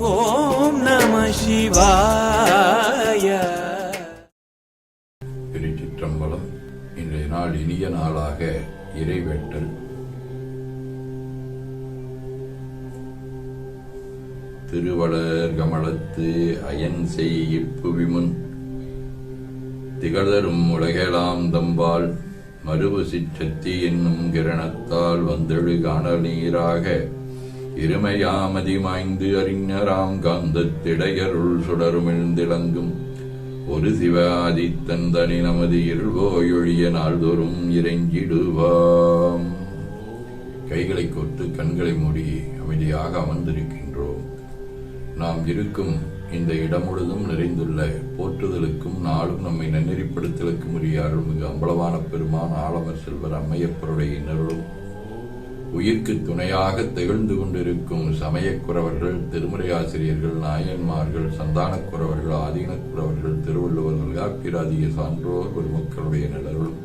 ஓம் நம சிவாய. திருச்சிற்றம்பலம் இன்றைய நாள் இனிய நாளாக இறைவேட்டல். திருவளர் கமலத்து அயன் செய்ப்புவிமுன் திகழரும் உலகெலாம் தம்பால் மறுவு சிற்றத்தி என்னும் கிரணத்தால் வந்தெழு காண நீராக. இருமையாமதி மாய்ந்து அறிஞராம் காந்தத்திடையருள் சுடருமிழ்ந்திளங்கும் ஒரு சிவ ஆதித்தன் தனி நமது இருள்வோயொழிய நாள்தோறும் இறைஞ்சிடுவாம் கைகளை கோர்த்து கண்களை மூடி அமைதியாக அமர்ந்திருக்கின்றோம். நாம் இருக்கும் இந்த இடம் முழுதும் நிறைந்துள்ள போற்றுதலுக்கும் நாளும் நம்மை நன்னெறிப்படுத்தலுக்கும் உரிய அருள்மிகு அம்பலவான பெருமான் ஆலமர் செல்வர் அம்மையப்பருடைய இன்னருளும். உயிர்க்கு துணையாக திகழ்ந்து கொண்டிருக்கும் சமயக்குறவர்கள் திருமுறை ஆசிரியர்கள் நாயன்மார்கள் சந்தானக்குறவர்கள் ஆதீனக்குறவர்கள் திருவள்ளுவர் தொல்காப்பிராதிய சான்றோர் பெருமக்களுடைய நிலர்களும்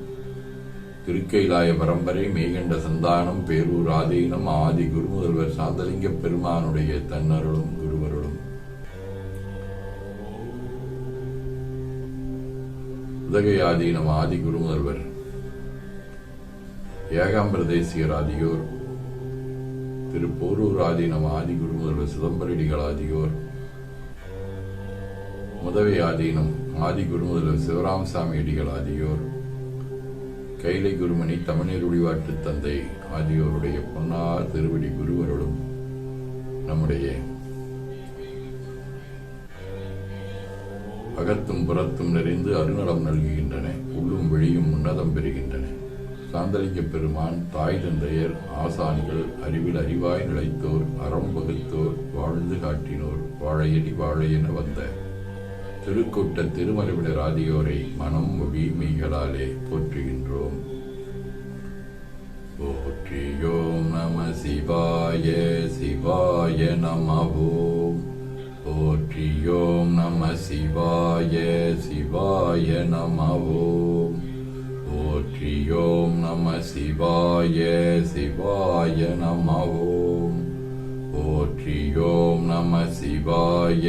திருக்கைலாய பரம்பரை மேகண்ட சந்தானம் பேரூர் ஆதீனம் ஆதி குரு முதல்வர் சாந்தலிங்க பெருமானுடைய தன்னருளும் குருவருளும். உதகை ஆதீனம் ஆதி குரு முதல்வர். தேசியர் ஆதியோர் திரு போரூர் ஆதீனம் ஆதி குருமுதல்வர் சிதம்பரடிகள் ஆதியோர் முதவை ஆதீனம் ஆதி குருமுதல்வர் சிவராமசாமி அடிகள் ஆதியோர் கைலை குருமணி தமிழர் ஒளிவாட்டு தந்தை ஆகியோருடைய பொன்னார் திருவடி குருவருளும் நம்முடைய அகத்தும் புறத்தும் நிறைந்து அருநலம் நல்குகின்றன உள்ளும் வெளியும் உன்னதம் பெறுகின்றன. சாந்தலிங்க பெருமான் தாய் தந்தையர் ஆசானிகள் அறிவில் அறிவாய் நிலைத்தோர் அறம் வகுத்தோர் வாழ்ந்து காட்டினோர் வாழையடி வாழையென வந்த. திருக்கூட்ட திருமலைவிடர் ஆதியோரை மனம் மொழி மெய்களாலே போற்றுகின்றோம். போற்றியோம் நம சிவாய சிவாய நமவோம் போற்றியோம் நம சிவாய சிவாய நமவோம் போற்றியோம் நம சிவாய சிவாய நம நமவோம் ஓம் நம சிவாய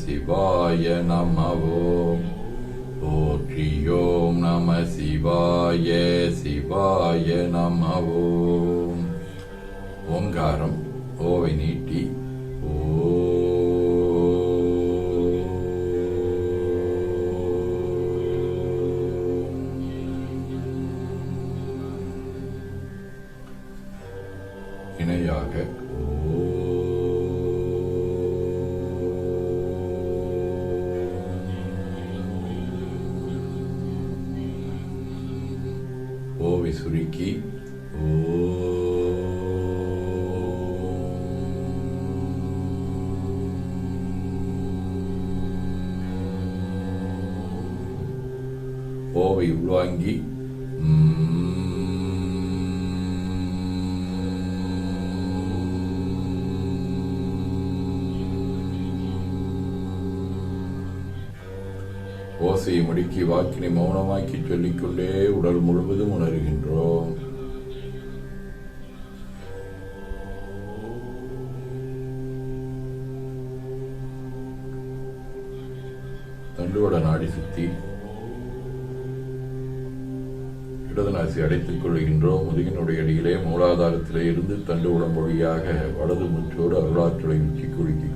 சிவாய நம நமவோம் ஓம் நம சிவாய சிவாய நம ஓம் ஓங்காரம் ஓவை நீட் சுருக்கி ஓ ஓவை உள்வாங்கி ஓசையை முடுக்கி வாக்கினை மௌனமாக்கி சொல்லிக்கொண்டே உடல் முழுவதும் உணர்கின்றோம். தண்டுவட நாடி சுத்தி இடது நாசி அடைத்துக் கொள்கின்றோம். முதுகினுடைய அடியிலே மூலாதாரத்திலே இருந்து தண்டு உடம்பொழியாக வலது முற்றோடு அருளாற்றலை உச்சி குலுக்கிக்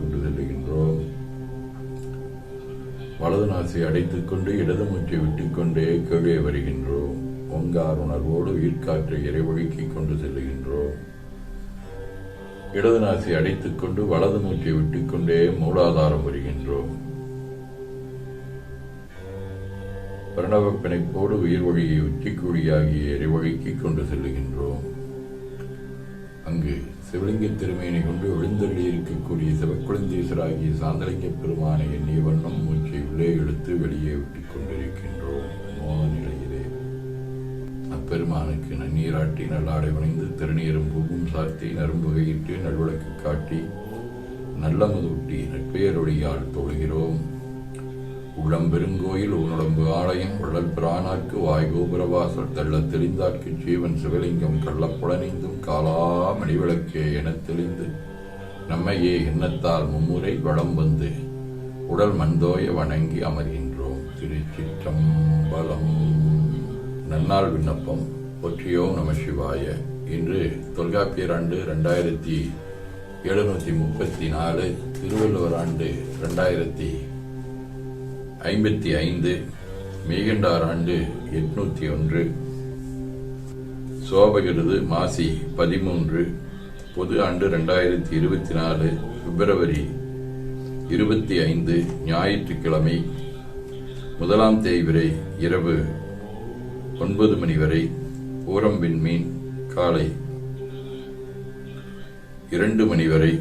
வலது நாசை அடைத்துக் கொண்டு இடது மூச்சை விட்டுக்கொண்டே கீழே வருகின்றோம். ஒங்கார் உணர்வோடு உயிர்காற்றை இறைவழுக்கிக் கொண்டு செல்லுகின்றோம். இடது நாசை அடைத்துக் கொண்டு வலது மூச்சை விட்டுக்கொண்டே மூலாதாரம் வருகின்றோம். பிரணவ பிணைப்போடு உயிர் வழியை உச்சிக்குழியாகி எரிவழுக்கிக் கொண்டு செல்லுகின்றோம். அங்கு சிவலிங்க திருமேனி கொண்டு விழுந்தள்ளி இருக்கக்கூடிய சிவக்குழந்தீசராகிய சாந்தலிங்க பெருமானை எண்ணிய வண்ணம் மூச்சை உள்ளே எடுத்து வெளியே விட்டுக் கொண்டிருக்கின்றோம். மோன நிலையிலே. அப்பெருமானுக்கு நன்னீராட்டி நல்லாடை வணைந்து திருநீரும் பூவும் சாத்தி நரும்புகையிட்டு நல்விளக்கு காட்டி நல்லமுதூட்டி நட்பெயரொழியால் தொழுகிறோம் உள்ளம்பெருங்கோயில் உணடம்பு ஆலயம் உள்ளல் பிரானாக்கு வாய் கோபுரவாசல் தெள்ளத் தெளிந்தார்க்கு ஜீவன் சிவலிங்கம் கள்ளப்புலனைந்தும் காலா மணிவிளக்கே எனத் தெளிந்து நம்மையே எண்ணத்தால் மும்முறை வளம் வந்து உடல் மந்தோய வணங்கி அமர்கின்றோம் திருச்சிற்றம்பலம். நன்னாள் விண்ணப்பம் ஒற்றியோ நம சிவாய. இன்று தொல்காப்பியர் ஆண்டு ரெண்டாயிரத்தி எழுநூத்தி முப்பத்தி நாலு திருவள்ளுவர் ஆண்டு ரெண்டாயிரத்தி ஐம்பத்தி ஐந்து மேகண்டார் ஆண்டு எட்நூத்தி ஒன்று. சோபகிருது மாசி பதிமூன்று பொது ஆண்டு ரெண்டாயிரத்தி இருபத்தி நாலு பிப்ரவரி இருபத்தி ஐந்து ஞாயிற்றுக்கிழமை முதலாம் தேய்விரை இரவு ஒன்பது மணி வரை பூரம் விண்மீன் காலை இரண்டு மணி வரை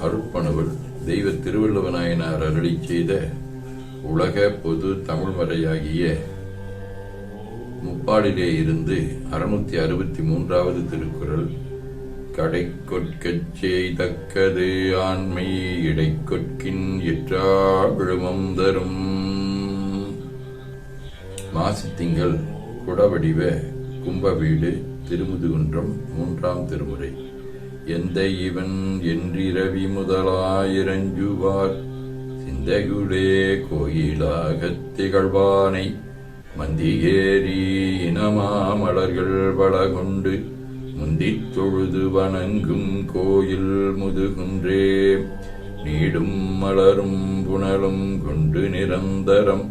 அருட்பணுவல் தெய்வ திருவள்ளுவநாயனார் அருளி செய்த உலக பொது தமிழ்மறையாகிய முப்பாடிலே இருந்து அறுநூத்தி அறுபத்தி மூன்றாவது திருக்குறள் கடைக்கொட்கச் செய்தக்கது ஆண்மை இடைக்கொட்கின் எற்றா விழுமம் தரும் மாசித்திங்கள் குடவடிவ கும்ப வீடு திருமுதுகுன்றம் மூன்றாம் திருமுறை. எந்த இவன் என்றிரவி முதலாயிரஞ்சுவார் சிந்தையுளே கோயிலாகத் திகழ்வானை மந்தியேறி இனமாமலர்கள் பலகொண்டு முந்தித் தொழுது வணங்கும் கோயில் முதுகுன்றே. நீடும் மலரும் புனலும் கொண்டு நிரந்தரம்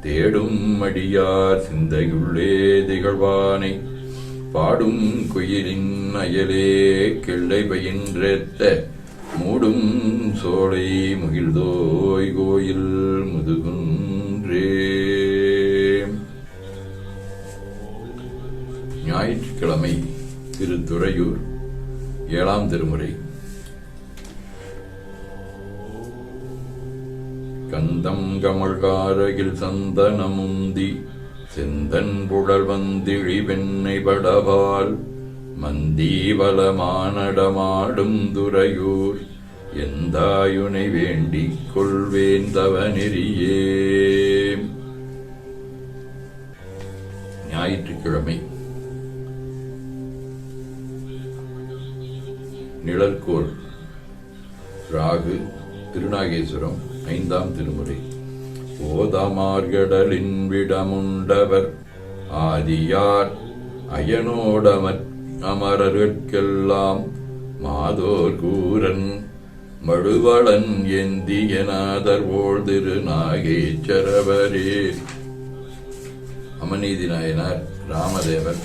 தேடும் அடியார் சிந்தையுள்ளே திகழ்வானை. பாடும் குயிலின் அயலே கிள்ளை பயின்றேத்த மூடும் சோலை மகிழ்தோய் கோயில் முதுகுன்றே. ஞாயிற்றுக்கிழமை திரு துறையூர் ஏழாம் திருமுறை. கந்தம் கமழ்காரகில் சந்தனமுந்தி செந்தன் புழல் வந்திழி வெண்ணை படவால் மந்தீவலமானடமாடும் துறையூர். எந்தாயுனை வேண்டிக் கொள்வேன் தவநெறியே. ஞாயிற்றுக்கிழமை. நிழற்கோள். ராகு திருநாகேஸ்வரம் ஐந்தாம் திருமுறை. ஓதமார்கடலின் விடமுண்டவர். ஆதியார் அயனோடமற் அமரர்கெல்லாம் மாதோர் கூரன் மழுவளன் எந்தியநாதர் ஓள் திரு நாகேச்சரவரே. அமநீதி நாயனார் ராமதேவர்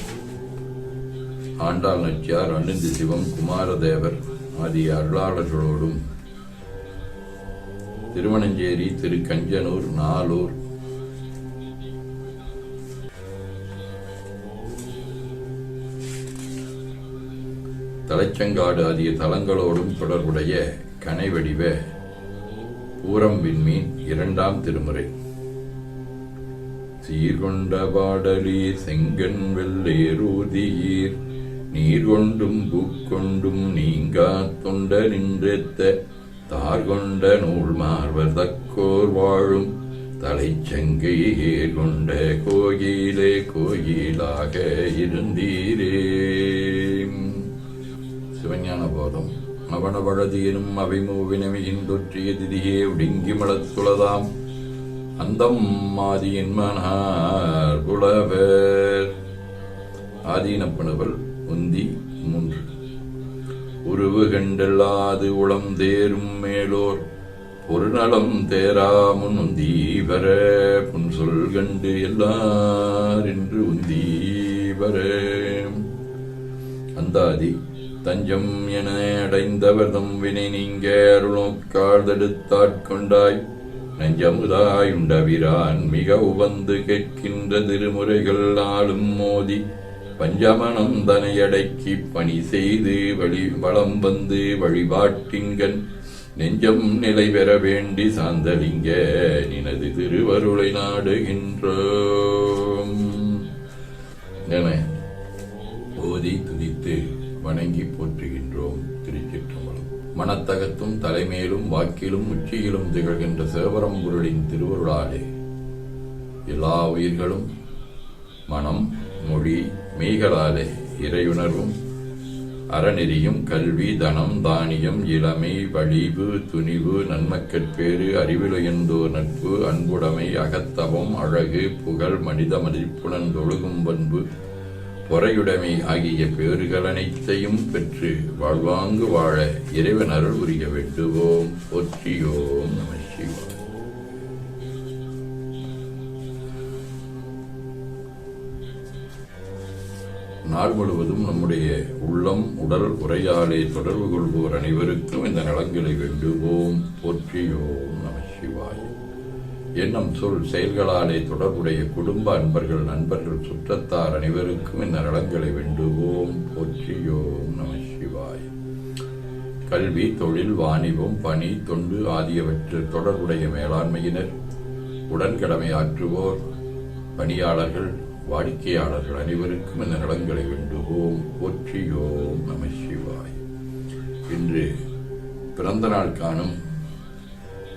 ஆண்டாள் நச்சியார் அழுந்தி சிவம் குமாரதேவர் ஆகிய அருளாளர்களோடும் திருவனஞ்சேரி திரு கஞ்சனூர் நாலூர். தலைச்சங்காடு ஆகிய தலங்களோடும் தொடர்புடைய கனைவடிவ பூரம் விண்மீன் இரண்டாம் திருமுறை. சீர்கொண்ட பாடலீர் செங்கன் வெள்ளேரூதியீர் நீர் கொண்டும் பூக்கொண்டும் நீங்கா தொண்ட நின்றெத்த தார்கொண்ட நூல் மார்வர் தக்கோர் வாழும் தலைச்சங்கை கொண்ட கோயிலே கோயிலாக இருந்தீரே. சிவஞான போதம் அவனவழதியினும் அவை மூவினமையின் தொற்றிய திதியே ஒடுங்கி மலத்துளதாம் அந்தம் ஆதியின் மனார் புலவர் ஆதீனப்பணுவல் உந்தி மூன்று. உருவு கண்டல்லாது உளம் தேரும் மேலோர். பொருநலம் தேராமுன் உந்தீவர புன் சொல் கண்டு எல்லார் என்று உந்தீவர அந்தாதி தஞ்சம் என அடைந்தவர் தம் வினை நீங்க அருளோக்கால் தடுத்தாட்கொண்டாய் நெஞ்சமுதாய் உண்டவிரான் மிக உவந்து கேட்கின்ற திருமுறைகள் நாளும் மோதி பஞ்சமனம் தனையடக்கி பணி செய்து வழி வளம் வந்து வழிபாட்டின்கண். நெஞ்சம் நிலை பெற வேண்டி சாந்தலிங்க நினது திருவருளை நாடுகின்றோம். என ஓதி துதித்து வணங்கி போற்றுகின்றோம் திருச்சிற்றம்பலம். மனத்தகத்தும் தலைமையிலும் வாக்கிலும் உச்சியிலும் திகழ்கின்ற சிவபரம்பொருளின் திருவருளாலே. எல்லா உயிர்களும் மனம் மொழி மெய்களாலே இறையுணர்வும் அறநெறியும் கல்வி தனம் தானியம் இளமை வழிவு துணிவு நன்மக்கட்பேறு அறிவிலுயர்ந்தோர் நட்பு அன்புடைமை அகத்தவம் அழகு புகழ் மனித மதிப்புடன் தொழுகும் பண்பு பொறையுடைமை ஆகிய பேறுகள் அனைத்தையும் பெற்று வாழ்வாங்கு வாழ இறைவன் அருள் புரிய வேண்டுவோம். போற்றியோம் நம சிவாய. நாள் முழுவதும் நம்முடைய உள்ளம் உடல் உரையாலே தொடர்பு கொள்வோர் அனைவருக்கும் இந்த நலங்களை வேண்டுவோம். போற்றியோம் நம சிவாய. எண்ணம் சொல் செயல்களாலே தொடர்புடைய குடும்ப அன்பர்கள் நண்பர்கள் சுற்றத்தார் அனைவருக்கும் இந்த நலன்களை வேண்டுவோம். போற்றியோம் நம சிவாய். கல்வி தொழில் வாணிபம் பணி தொண்டு ஆகியவற்றில் தொடர்புடைய மேலாண்மையினர் உடன்கடமை ஆற்றுவோர் பணியாளர்கள் வாடிக்கையாளர்கள் அனைவருக்கும் இந்த நலன்களை வேண்டுவோம். போற்றியோம் நம சிவாய். இன்று பிறந்த நாள் காணும்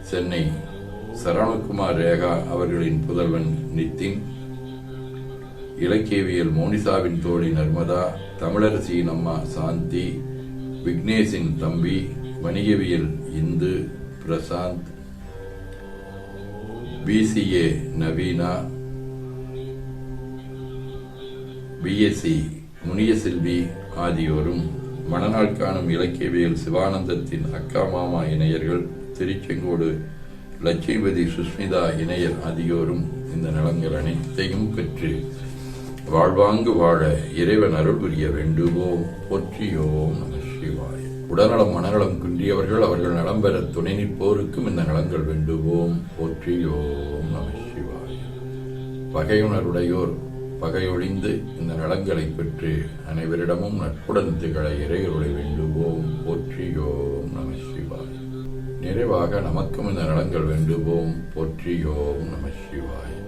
சென்னை சரவணகுமார் ரேகா அவர்களின் புதல்வன் நித்தின் இலக்கியவியல் மோனிசாவின் தோழி நர்மதா தமிழரசியின் அம்மா சாந்தி விக்னேஷின் தம்பி வணிகவியல் இந்து பிரசாந்த் பிசிஏ நவீனா பிஎஸ்சி முனியசெல்வி ஆகியோரும் மணநாள் காணும் இலக்கியவியல் சிவானந்தத்தின் அக்கா மாமா இணையர்கள் திருச்செங்கோடு லட்சுமிபதி சுஸ்மிதா இணையர் ஆகியோரும் இந்த நலங்கள் அனைத்தையும் பெற்று வாழ்வாங்கு வாழ இறைவன் அருள் புரிய வேண்டுவோம் போற்றியோம் நம சிவாய். உடல்நலம் மனநலம் குன்றியவர்கள் அவர்கள் நலம் பெற துணை நிற்போருக்கும் இந்த நலங்கள் வேண்டுவோம் போற்றியோம் நம சிவாய். பகையுணருடையோர் பகையொழிந்து இந்த நலங்களை பெற்று அனைவரிடமும் நட்புடன் திகழ இறையருளை வேண்டுவோம் போற்றியோம் நிறைவாக நமக்கும் இந்த நலங்கள் வேண்டுவோம். போற்றியோம் நம சிவாய்.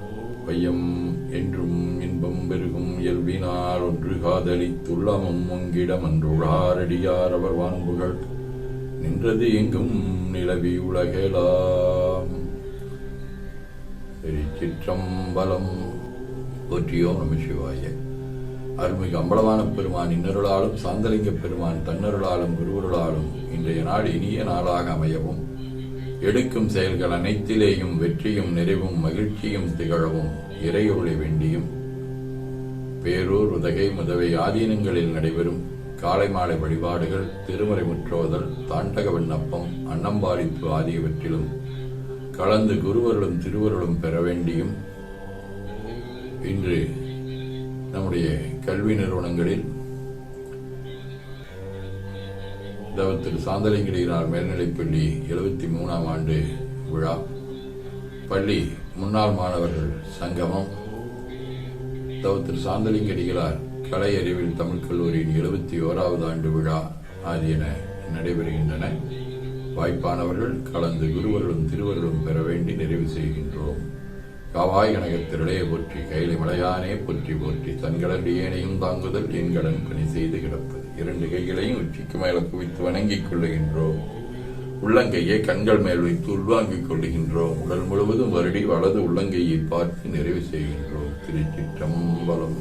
பையம் என்றும் இன்பம் பெருகும் இயல்பினார் ஒன்று காதலித்துள்ளமும் முங்கிடம் அன்றுழாரடியார் அவர் வான்புகள் நின்றது எங்கும் நிலவி உலகெலாம். திருச்சிற்றம்பலம் போற்றியோம் நம சிவாய. அருள்மிகு அம்பலமான பெருமான் இன்னருளாலும் சாந்தலிங்க பெருமான் தன்னருளாலும் குருவருளாலும் இன்றைய நாள் இனிய நாளாக அமையவும். எடுக்கும் செயல்கள் அனைத்திலேயும் வெற்றியும் நிறைவும் மகிழ்ச்சியும் திகழவும் இறையொருளை வேண்டியும். பேரூர் உதகை முதவை ஆதீனங்களில் நடைபெறும் காலை மாலை வழிபாடுகள் திருமறை முற்றோதல் தாண்டக விண்ணப்பம் அன்னம்பாடிப்பு ஆகியவற்றிலும் கலந்து குருவருளும் திருவருளும் பெற வேண்டியும். இன்று நம்முடைய கல்வி நிறுவனங்களில் தவ திரு மேல்நிலைப்பள்ளி எழுபத்தி மூணாம் ஆண்டு விழா. பள்ளி முன்னாள் மாணவர்கள் சங்கமம். தவ சாந்தலிங்கடிகளார் கலை அறிவியல் தமிழ் கல்லூரியின் எழுபத்தி ஓராவது ஆண்டு விழா ஆகியன நடைபெறுகின்றன. வாய்ப்பானவர்கள் கலந்து குருவர்களும் திருவர்களும் பெற வேண்டி நிறைவு செய்கின்றோம். காவாய் கனகத்திரளே போற்றி கைலை மலையானே போற்றி போற்றி தன்கடல் ஏனையும் தாங்குதல் என் பணி செய்து கிடப்பது. இரண்டு கைகளையும் உச்சிக்கு மேல குவித்து வணங்கிக் கொள்ளுகின்றோம். உள்ளங்கையை கண்கள் மேல் வைத்து உள்வாங்கிக் கொள்ளுகின்றோம். உடல் முழுவதும் வருடி வலது உள்ளங்கையை பார்த்து நிறைவு செய்கின்றோம். திருச்சிற்றம்பலம்.